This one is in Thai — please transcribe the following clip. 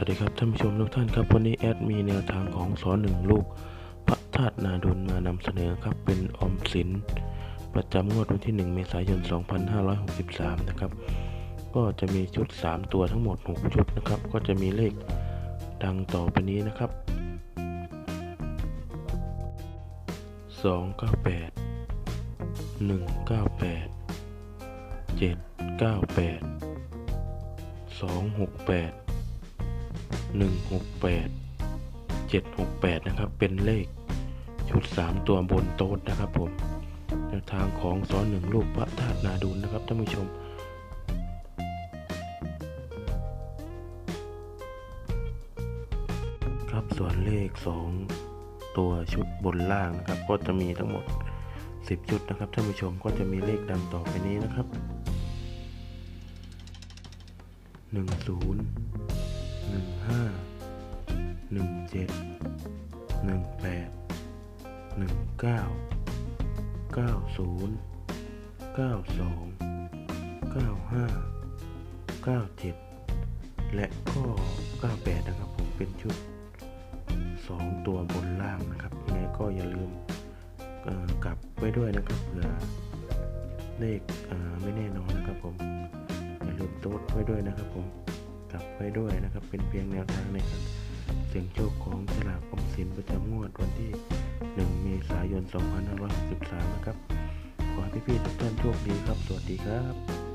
วัสดีครับท่านผู้ชมทุกท่านครับวันนี้แอดมีแนวทางของสอนหนึ่งลูก พระธาตุนาดุลมานำเสนอครับเป็นออมสิน ประจำงวดวันที่ 1 เมษายน 2563 นะครับ ก็จะมีชุด 3 ตัวทั้งหมด 6 ชุดนะครับ ก็จะมีเลขดังต่อไปนี้นะครับ 298 198 798 268 168 768 นะครับ เป็นเลขชุด 3 ตัวบนโต๊ดนะครับผมแนวทางของซ้อนหนึ่งลูกพระธาตุนาดูลนะครับท่านผู้ชม ครับส่วนเลข 2 ตัวชุดบนล่างนะครับ ก็จะมีทั้งหมด 10 ชุดนะครับท่านผู้ชมก็จะมีเลขดังต่อไปนี้นะครับ 10 97 และก็ 98 นะครับผมเป็นชุด 2 ตัวบนล่างนะครับยังไงก็อย่าลืมกลับไว้ด้วยนะครับเผื่อเลขไม่แน่นอนนะครับผมอย่าลืมโต๊ดไว้ด้วยนะครับผมกลับไว้ด้วยนะครับเป็นเพียงแนวทางในการ เสี่ยงโชคของสลากออมสินประจำงวดวันที่ 1 เมษายน 2563 นะครับ ขอให้พี่ๆทุกท่านโชคดีครับ สวัสดีครับ